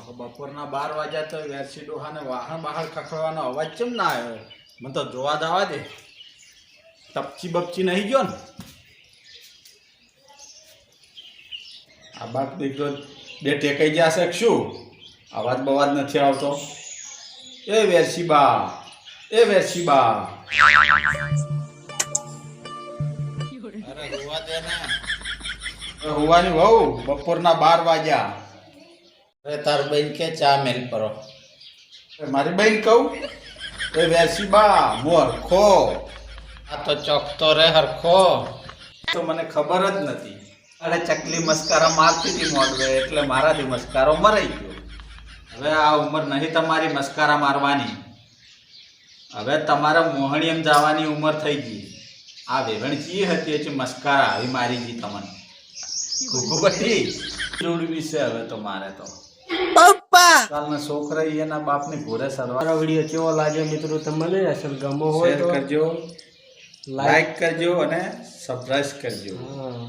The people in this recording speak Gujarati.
બપોરના બાર વાગ્યા તો વેરસી ડોહાને વાહન બહાર ખખડવાનો અવાજ કેમ ના આવ્યો? મને તો જોવા દાવા દે. તપચી બપચી નહીં ગયો ને? આ બાપ દીકરો બે ટેકાઈ જશે શું? અવાજ બવાજ નથી આવતો. એ વેરસી બા, એ વેરસી બા. હોવાની વહુ, બપોરના બાર વાગ્યા. અરે તાર બેન કે ચા મેલ કરો. મારી બહેન કહું? એ વેરસી બા મોર ખો આ તો ચોકતો રે હરખો. તો મને ખબર જ નથી. અરે ચકલી મસ્કારા મારતી હતી મોડવે એટલે મારાથી મસ્કારો મરાઈ ગયો. હવે આ ઉંમર નહીં તમારી મસ્કારા મારવાની. હવે તમારે મોહણીએમ જવાની ઉંમર થઈ ગઈ. આ વેવણચી હતી એટલે મસ્કારા આવી મારી ગઈ તમને. ઘૂઘુબટી જોડવી છે હવે તો મારે તો. કાલના છોકરા એના બાપની ઘોડે સરવા મારો વીડિયો કેવો લાગ્યો મિત્રો તમને? અસલ ગમો હોય તો કરજો લાઈક કરજો અને સબસ્ક્રાઇબ કરજો. હા.